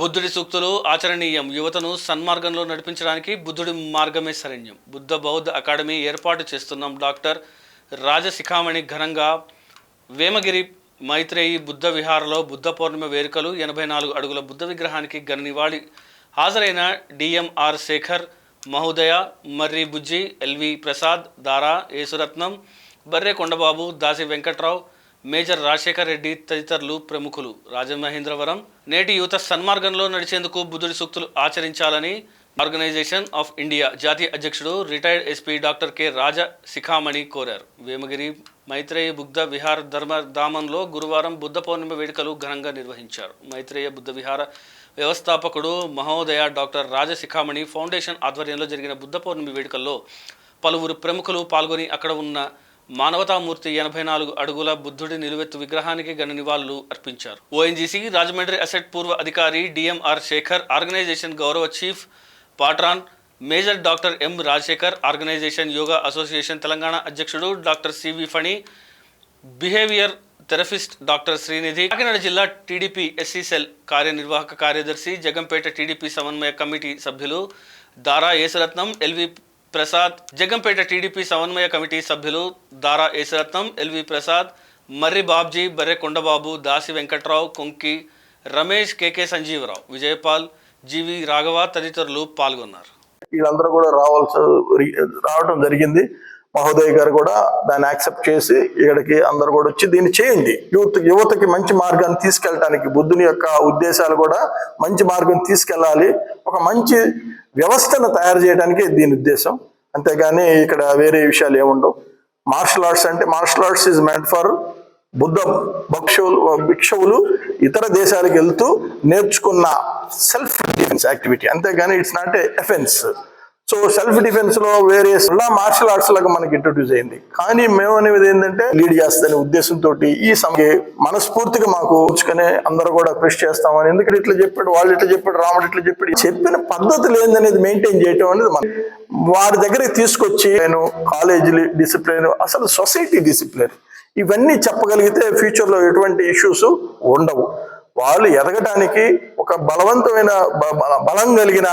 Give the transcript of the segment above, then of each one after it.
బుద్ధుడి సూక్తులు ఆచరణీయం. యువతను సన్మార్గంలో నడిపించడానికి బుద్ధుడి మార్గమే శరణ్యం. బుద్ధ బౌద్ధ అకాడమీ ఏర్పాటు చేస్తున్నాం డాక్టర్ రాజశిఖామణి ఘనంగా. వేమగిరి మైత్రేయి బుద్ధ విహారలో బుద్ధ పౌర్ణిమ వేడుకలు ఎనభై నాలుగు అడుగుల బుద్ధ విగ్రహానికి ఘన నివాళి హాజరైన డిఎంఆర్ శేఖర్ మహోదయ మర్రి బుజ్జి ఎల్వి ప్రసాద్ దారా యేసురత్నం బర్రె కొండబాబు దాసి వెంకట్రావు మేజర్ రాజశేఖర్ రెడ్డి తదితరులు ప్రముఖులు. రాజమహేంద్రవరం నేటి యువత సన్మార్గంలో నడిచేందుకు బుద్ధుడి సూక్తులు ఆచరించాలని ఆర్గనైజేషన్ ఆఫ్ ఇండియా జాతీయ అధ్యక్షుడు retired SP doctor K Raja Sikhamani కోరారు. వేమగిరి మైత్రేయ బుద్ధ విహార ధర్మ ధామంలో గురువారం బుద్ధ పౌర్ణమి వేడుకలు ఘనంగా నిర్వహించారు. మైత్రేయ బుద్ధ విహార వ్యవస్థాపకుడు మహోదయ డాక్టర్ రాజశిఖామణి ఫౌండేషన్ ఆధ్వర్యంలో జరిగిన బుద్ధ పౌర్ణమి వేడుకల్లో పలువురు ప్రముఖులు పాల్గొని అక్కడ ఉన్న మానవతామూర్తి ఎనభై నాలుగు అడుగుల బుద్ధుడి నిలువెత్తు విగ్రహానికి ఘన నివాళులు అర్పించారు. ఓఎన్జీసీ రాజమండ్రి అసెట్ పూర్వ అధికారి డిఎంఆర్ శేఖర్ ఆర్గనైజేషన్ గౌరవ chief patron major doctor M Rajasekhar organisation yoga association Telangana అధ్యక్షుడు doctor CV Phani behaviour therapist doctor Srinidhi Kakinada జిల్లా టీడీపీ ఎస్సీ సెల్ కార్యనిర్వాహక కార్యదర్శి జగంపేట టీడీపీ సమన్వయ కమిటీ సభ్యులు దారా యేసరత్నం ఎల్వి ప్రసాద్ జగంపేట టీడీపీ సమన్వయ కమిటీ సభ్యులు Dara Esaratnam LV Prasad Marri Babji Barre Kondababu Dasi Venkatrao Konki Ramesh KK Sanjeevarao Vijayapal GV Raghava తదితరులు పాల్గొన్నారు. వీళ్ళందరూ కూడా రావాల్సి రావడం జరిగింది. మహోదయ్ గారు కూడా దాన్ని యాక్సెప్ట్ చేసి ఇక్కడికి అందరు కూడా వచ్చి దీన్ని చేయండి. యూత్ యువతకి మంచి మార్గాన్ని తీసుకెళ్ళటానికి బుద్ధుని యొక్క ఉద్దేశాలు కూడా మంచి మార్గం తీసుకెళ్ళాలి. ఒక మంచి వ్యవస్థను తయారు చేయడానికి దీని ఉద్దేశం. అంతేగాని ఇక్కడ వేరే విషయాలు ఏముండవు. మార్షల్ ఆర్ట్స్ అంటే martial arts is meant for Buddha భక్షువులు భిక్షువులు ఇతర దేశాలకు వెళ్తూ నేర్చుకున్న సెల్ఫ్ డిఫెన్స్ యాక్టివిటీ అంతేగాని it's not a offence so self డిఫెన్స్లో వేరియస్ మార్షల్ ఆర్ట్స్ లాగా మనకి ఇంట్రొడ్యూస్ అయింది. కానీ మేము అనేది ఏంటంటే లీడ్ చేస్తానే ఉద్దేశంతో ఈ సమయ మనస్ఫూర్తిగా మాకు ఉంచుకునే అందరూ కూడా కృషి చేస్తామని ఎందుకంటే ఇట్లా చెప్పాడు వాళ్ళు ఇట్లా చెప్పాడు రాముడు ఇట్లా చెప్పాడు. చెప్పిన పద్ధతులు ఏందనేది మెయింటైన్ చేయటం అనేది మన వారి దగ్గరికి తీసుకొచ్చి నేను కాలేజీ డిసిప్లిన్ అసలు సొసైటీ డిసిప్లిన్ ఇవన్నీ చెప్పగలిగితే ఫ్యూచర్లో ఎటువంటి ఇష్యూస్ ఉండవు. వాళ్ళు ఎదగటానికి ఒక బలవంతమైన బ- బల- బలం కలిగిన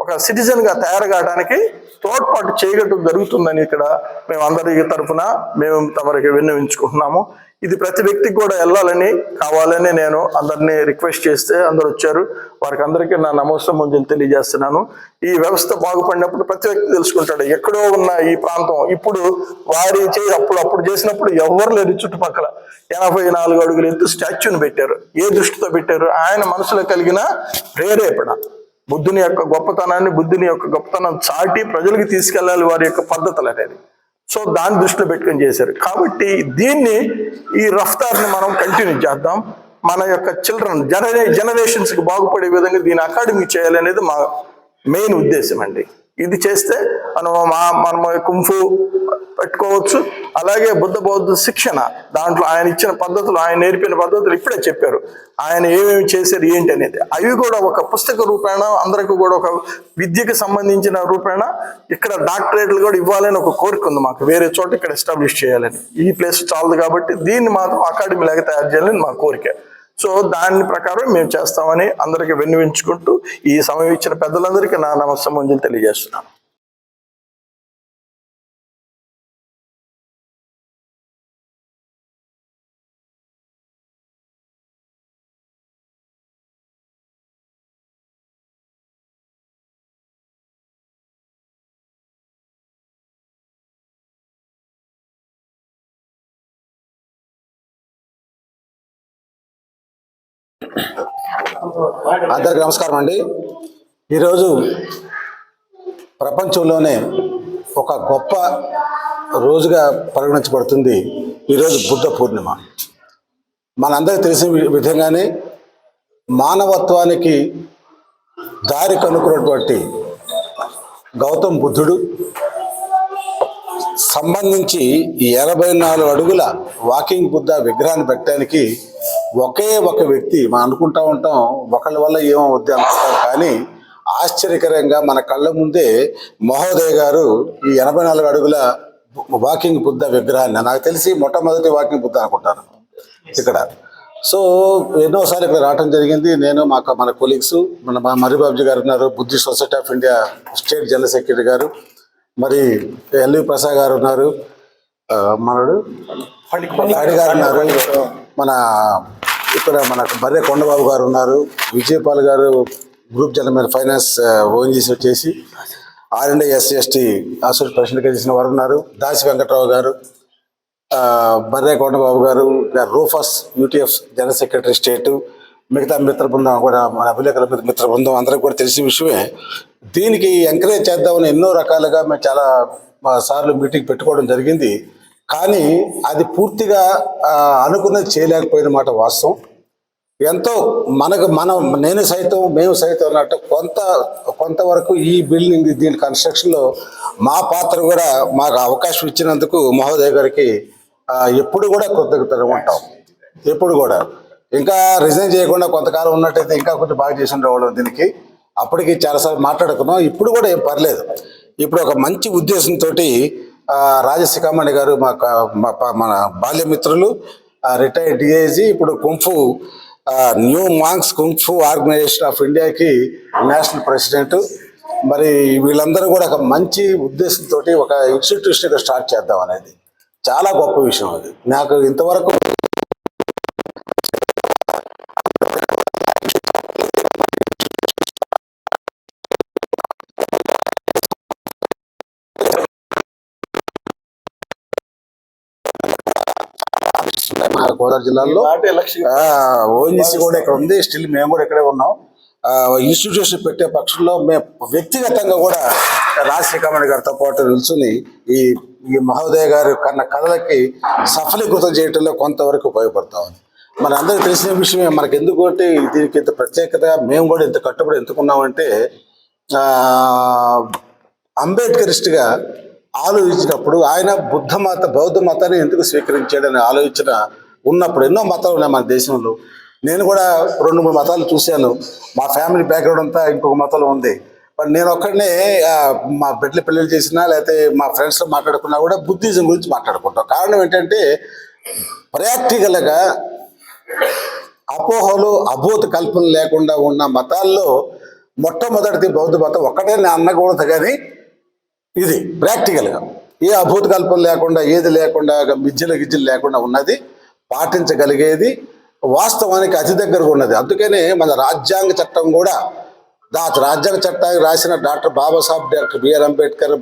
ఒక సిటిజన్గా తయారు కావడానికి తోడ్పాటు చేయగట్టు జరుగుతుందని ఇక్కడ మేము అందరి తరఫున మేము తమరికి విన్నవించుకుంటున్నాము. ఇది ప్రతి వ్యక్తికి కూడా వెళ్ళాలని కావాలని నేను అందరినీ రిక్వెస్ట్ చేస్తే అందరు వచ్చారు. వారికి అందరికీ నా నమస్తే ముందు తెలియజేస్తున్నాను. ఈ వ్యవస్థ బాగుపడినప్పుడు ప్రతి వ్యక్తి తెలుసుకుంటాడు. ఎక్కడో ఉన్న ఈ ప్రాంతం ఇప్పుడు వారి చే అప్పుడు అప్పుడు చేసినప్పుడు ఎవరు లేరు చుట్టుపక్కల. ఎనభై నాలుగు అడుగులు ఎత్తు స్టాచ్యూని పెట్టారు. ఏ దృష్టితో పెట్టారు? ఆయన మనసులో కలిగిన ప్రేరేపణ. బుద్ధుని యొక్క గొప్పతనాన్ని బుద్ధుని యొక్క గొప్పతనం చాటి ప్రజలకు తీసుకెళ్ళాలి వారి యొక్క పద్ధతులు అనేది. సో దాన్ని దృష్టిలో పెట్టుకొని చేశారు. కాబట్టి దీన్ని ఈ రఫ్తార్ని మనం కంటిన్యూ చేద్దాం. మన యొక్క చిల్డ్రన్ జనరే జనరేషన్స్కి బాగుపడే విధంగా దీన్ని అకాడమీ చేయాలనేది మా మెయిన్ ఉద్దేశం అండి. ఇది చేస్తే మనం మా మనము కుంఫు పెట్టుకోవచ్చు. అలాగే బుద్ధ బౌద్ధ శిక్షణ దాంట్లో ఆయన ఇచ్చిన పద్ధతులు ఆయన నేర్పిన పద్ధతులు ఇప్పుడే చెప్పారు. ఆయన ఏమేమి చేశారు ఏంటి అనేది. అవి కూడా ఒక పుస్తక రూపేణ అందరికీ కూడా ఒక విద్యకు సంబంధించిన రూపేణ. ఇక్కడ డాక్టరేట్లు కూడా ఇవ్వాలని ఒక కోరిక ఉంది మాకు. వేరే చోట ఇక్కడ ఎస్టాబ్లిష్ చేయాలని. ఈ ప్లేస్ చాలదు కాబట్టి దీన్ని మాత్రం అకాడమీ లాగా తయారు చేయాలని మా కోరిక. సో దాని ప్రకారం మేము చేస్తామని అందరికీ విన్నవించుకుంటూ ఈ సమయం ఇచ్చిన పెద్దలందరికీ నా నమస్సంజలు తెలియజేస్తున్నాను. అందరికి నమస్కారం అండి. ఈరోజు ప్రపంచంలోనే ఒక గొప్ప రోజుగా పరిగణించబడుతుంది ఈరోజు బుద్ధ పూర్ణిమ. మనందరికీ తెలిసిన విధంగానే మానవత్వానికి దారి కనుక్కున్నటువంటి గౌతమ్ బుద్ధుడు సంబంధించి ఎనభై నాలుగు అడుగుల వాకింగ్ బుద్ధ విగ్రహాన్ని పెట్టడానికి ఒకే ఒక వ్యక్తి మనం అనుకుంటా ఉంటాం ఒకళ్ళ వల్ల ఏమవుద్ది అనుకుంటాం కానీ ఆశ్చర్యకరంగా మన కళ్ళ ముందే మహోదయ గారు ఈ ఎనభై నాలుగు అడుగుల వాకింగ్ బుద్ధ విగ్రహాన్ని నాకు తెలిసి మొట్టమొదటి వాకింగ్ బుద్ధ అనుకుంటాను ఇక్కడ. సో ఎన్నోసార్లు ఇక్కడ రావడం జరిగింది. నేను మా మన కొలీగ్స్ మన మా మరిబాబుజీ గారు ఉన్నారు Buddhist society of India state general secretary garu మరి ఎల్వి ప్రసాద్ గారు ఉన్నారు. మనడు? గారు ఉన్నారు. మన ఇక్కడ మనకు బర్రె కొండబాబు గారు ఉన్నారు. Vijayapal garu group general finance ONGC వచ్చేసి R and SC ST associate ప్రెసిడెంట్గా చేసిన వారు ఉన్నారు. దాసి వెంకట్రావు గారు Barre Barre Kondababu garu Rufus UTF general secretary state మిగతా మిత్ర బృందం కూడా మన అభిలేఖల మిత్ర- బృందం అందరికి కూడా తెలిసిన విషయమే. దీనికి ఎంకరేజ్ చేద్దామని ఎన్నో రకాలుగా మేము చాలా సార్లు మీటింగ్ పెట్టుకోవడం జరిగింది. కానీ అది పూర్తిగా అనుకున్నది చేయలేకపోయిన మాట వాస్తవం. ఎంతో మనకు మనం నేను సైతం మేము సైతం అన్నట్టు కొంత కొంతవరకు ఈ బిల్డింగ్ దీని కన్స్ట్రక్షన్లో మా పాత్ర కూడా మాకు అవకాశం ఇచ్చినందుకు మహోదయ గారికి ఎప్పుడు కూడా కృతజ్ఞతలు ఉంటాం. ఎప్పుడు కూడా. ఇంకా రిజైన్ చేయకుండా కొంతకాలం ఉన్నట్టయితే ఇంకా కొంచెం బాగా చేసి ఉండేవాళ్ళం దీనికి. అప్పటికి చాలాసార్లు మాట్లాడుకున్నాం. ఇప్పుడు కూడా ఏం పర్లేదు. ఇప్పుడు ఒక మంచి ఉద్దేశంతో రాజశిఖామణి గారు మా మన బాల్యమిత్రులు రిటైర్డ్ డిఐజీ ఇప్పుడు kung fu new monks kung fu organisation of ఇండియాకి నేషనల్ ప్రెసిడెంట్ మరి వీళ్ళందరూ కూడా ఒక మంచి ఉద్దేశంతో ఒక ఇన్స్టిట్యూషన్ స్టార్ట్ చేద్దాం అనేది. చాలా గొప్ప విషయం అది. నాకు ఇంతవరకు మన గోదావరి జిల్లాలో. ఓఎన్జీసీ కూడా ఇక్కడ ఉంది. స్టిల్ మేము కూడా ఇక్కడే ఉన్నాం. ఇన్స్టిట్యూషన్ పెట్టే పక్షంలో మేము వ్యక్తిగతంగా కూడా రాజశేఖరమణి గారితో పాటు నిల్చుని ఈ ఈ మహోదయ గారు కన్న కళలకి సఫలీకృతం చేయడంలో కొంతవరకు ఉపయోగపడతాం మన అందరికీ తెలిసిన విషయమే మనకి ఎందుకు అంటే దీనికి ఇంత ప్రత్యేకతగా మేము కూడా ఇంత కట్టుబడి ఎందుకున్నామంటే అంబేద్కరిస్ట్గా ఆలోచించినప్పుడు ఆయన బుద్ధ మత బౌద్ధ మతాన్ని ఎందుకు స్వీకరించాడని ఆలోచన ఉన్నప్పుడు ఎన్నో మతాలు ఉన్నాయి మన దేశంలో. నేను కూడా రెండు మూడు మతాలు చూశాను. మా ఫ్యామిలీ బ్యాక్గ్రౌండ్ అంతా ఇంకొక మతంలో ఉంది. బట్ నేను ఒక్కడనే మా బిడ్డలు పెళ్ళిళ్ళు చేసినా లేకపోతే మా ఫ్రెండ్స్తో మాట్లాడుకున్నా కూడా బుద్ధిజం గురించి మాట్లాడుకుంటాం. కారణం ఏంటంటే ప్రాక్టికల్గా అపోహలు అభూత కల్పన లేకుండా ఉన్న మతాల్లో మొట్టమొదటిది బౌద్ధ మతం ఒక్కటే నేను అనకూడదు కానీ ఇది ప్రాక్టికల్గా ఏ అభూతకల్పం లేకుండా ఏది లేకుండా మిజ్జలు గిజ్జలు లేకుండా ఉన్నది పాటించగలిగేది వాస్తవానికి అతి దగ్గరగా ఉన్నది. అందుకనే మన రాజ్యాంగ చట్టం కూడా దా రాజ్యాంగ చట్టాన్ని రాసిన doctor Babasaheb doctor BR Ambedkar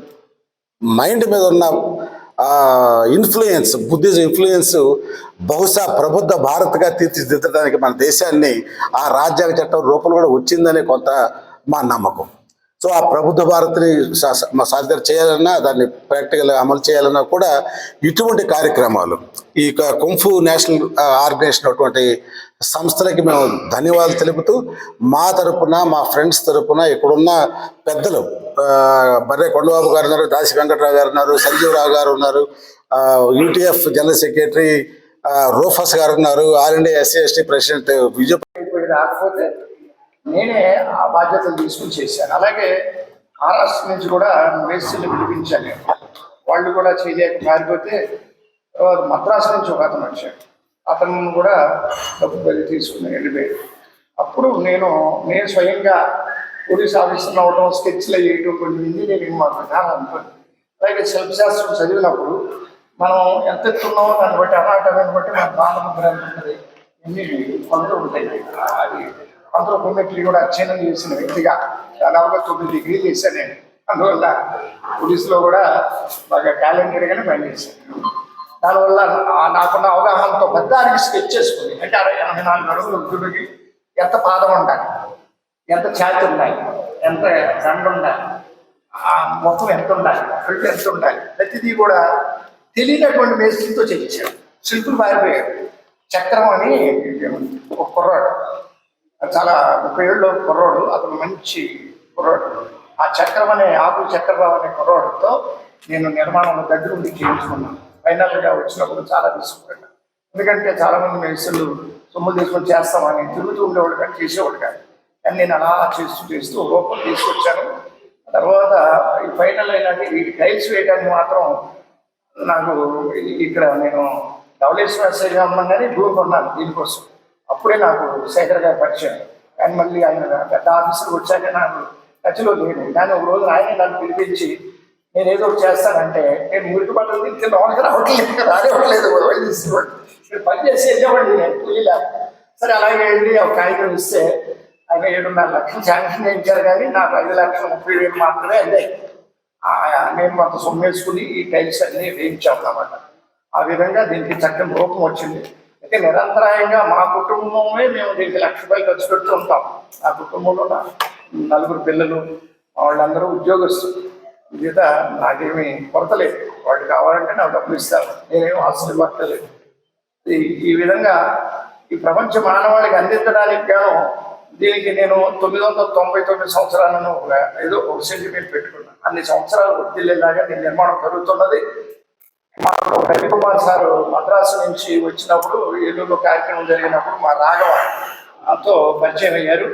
mind మీద ఉన్న ఇన్ఫ్లుయెన్స్ బుద్ధిజం ఇన్ఫ్లుయెన్స్ బహుశా ప్రబుద్ధ భారత్గా తీర్చిదిద్దడానికి మన దేశాన్ని ఆ రాజ్యాంగ చట్టం రూపంలో కూడా వచ్చిందనే కొంత మా నమ్మకం. సో ఆ ప్రబుద్ధ భారత్ని సా- సాధ్యం చేయాలన్నా దాన్ని ప్రాక్టికల్గా అమలు చేయాలన్నా కూడా ఇటువంటి కార్యక్రమాలు ఈ కుంఫు నేషనల్ ఆర్గనైజేషన్ అటువంటి సంస్థలకి మేము ధన్యవాదాలు తెలుపుతూ మా తరపున మా ఫ్రెండ్స్ తరపున ఇక్కడున్న పెద్దలు బర్రె కొండబాబు గారు ఉన్నారు దాసి వెంకట్రావు గారు ఉన్నారు సంజీవరావు గారు ఉన్నారు UTF general secretary Rufus garu ఉన్నారు all India SC ST president Vijay రాకపోతే నేనే ఆ బాధ్యతలు తీసుకుని చేశాను. అలాగే మహారాష్ట్ర నుంచి కూడా మేస్త్రిని పిలిపించాను. వాళ్ళు కూడా చేయలేక పారిపోతే తర్వాత మద్రాసు నుంచి ఒక అతను వచ్చాడు. అతను కూడా డబ్బు బలి తీసుకుని వెళ్ళిపోయాడు అప్పుడు నేను నేను స్వయంగా పోలీస్ ఆఫీసర్ అవడం స్కెచ్లు వేయటం కొన్ని ఇంజనీరింగ్ మాకు జ్ఞానం అనుకోండి అలాగే శిల్పశాస్త్రం చదివినప్పుడు మనం ఎంత ఎత్తున్నామో దాన్ని బట్టి అనాటమని బట్టి మన బాలముద్ర గ్రంథం ఉంటుంది ఇన్ని కొలతలు ఉంటాయి. అది అంతలో కూడా అధ్యయనం చేసిన వ్యక్తిగా దాదాపుగా తొమ్మిది డిగ్రీలు చేశాను నేను అందువల్ల పోలీసులో కూడా బాగా క్యాలెండర్గానే పనిచేశాను దానివల్ల నాకున్న అవగాహనతో పెద్దానికి స్కెచ్ చేసుకుంది. అంటే అరవై ఎనభై నాలుగు అడుగులు వృద్ధుడికి ఎంత పాదం ఉండాలి? ఎంత ఛాతి ఉండాలి? ఎంత దండ ఉండాలి? ఆ మొత్తం ఎంత ఉండాలి? కళ్ళు ఎంత ఉండాలి? ప్రతిదీ కూడా తెలియనటువంటి మేస్త్రితో చేయించాడు శిల్పులు మారిపోయాడు చక్రం అని ఒక కుర్రాడు. చాలా ముప్పై ఏళ్ళు కుర్రోడు అతను మంచి కుర్రోడు. ఆ చక్రం అనే ఆకు చక్రరావు అనే కుర్రోడుతో నేను నిర్మాణంలో దగ్గర ఉండి చేయించుకున్నాను. ఫైనల్గా వచ్చినప్పుడు చాలా తీసుకున్నాను ఎందుకంటే చాలా మంది మేస్త్రులు సొమ్ములు తీసుకొని చేస్తామని తిరుగుతూ ఉండేవాడు కానీ చేసేవాడు కాదు. కానీ నేను అలా చేస్తూ చేస్తూ రూపం తీసుకొచ్చాను. తర్వాత ఈ ఫైనల్ అయినాక ఈ టైల్స్ వేయడానికి మాత్రం నాకు ఇక్కడ నేను ధవళేశ్వర శ్రీగా ఉన్నాను కానీ దూరం కొన్నాను దీనికోసం. అప్పుడే నాకు శేఖర్ గారు పరిచయం. కానీ మళ్ళీ ఆయన పెద్ద ఆఫీసులకు వచ్చాక నాకు టచ్లో లేదు కానీ ఒక రోజు ఆయన నన్ను పిలిపించి నేను ఏదో ఒకటి చేస్తానంటే నేను మురికి బట్టలు తింటే లోనకి రావట్లేదు రానివ్వట్లేదు నేను పని చేసి వెళ్ళేవాడిని నేను కూలీలా సరే అలాగే వెళ్ళి ఒక కాగితం ఇస్తే ఆయన ఏడున్నర లక్షలు శాంక్షన్ చేయించారు కానీ నాకు ఐదు లక్షల ముప్పై వేలు మాత్రమే అందాయి. నేను మేము కొంత సొమ్ము వేసుకుని ఈ టైల్స్ అన్ని వేయించాము అన్నమాట. ఆ విధంగా దీనికి చక్కని రూపం వచ్చింది. అయితే నిరంతరాయంగా మా కుటుంబమే మేము దీనికి లక్ష రూపాయలు ఖర్చు పెడుతూ ఉంటాం. ఆ కుటుంబంలో నలుగురు పిల్లలు వాళ్ళందరూ ఉద్యోగస్తులు. మీద నాకేమీ కొరత లేదు. వాళ్ళు కావాలంటే నాకు డబ్బులు ఇస్తారు. నేనేం ఆస్తులు పట్టలేదు ఈ విధంగా ఈ ప్రపంచ మానవాళికి అందించడానికి గాను దీనికి నేను తొమ్మిది వందల తొంభై తొమ్మిది సంవత్సరాలను ఒక ఏదో ఒక సెంటిమెంట్ పెట్టుకున్నాను. అన్ని సంవత్సరాలు వర్తిల్లేలాగా దీని నిర్మాణం జరుగుతున్నది. మాకు రవికుమార్ సార్ మద్రాసు నుంచి వచ్చినప్పుడు ఏలూరులో కార్యక్రమం జరిగినప్పుడు మా రాఘవ తో పరిచయం అయ్యారు.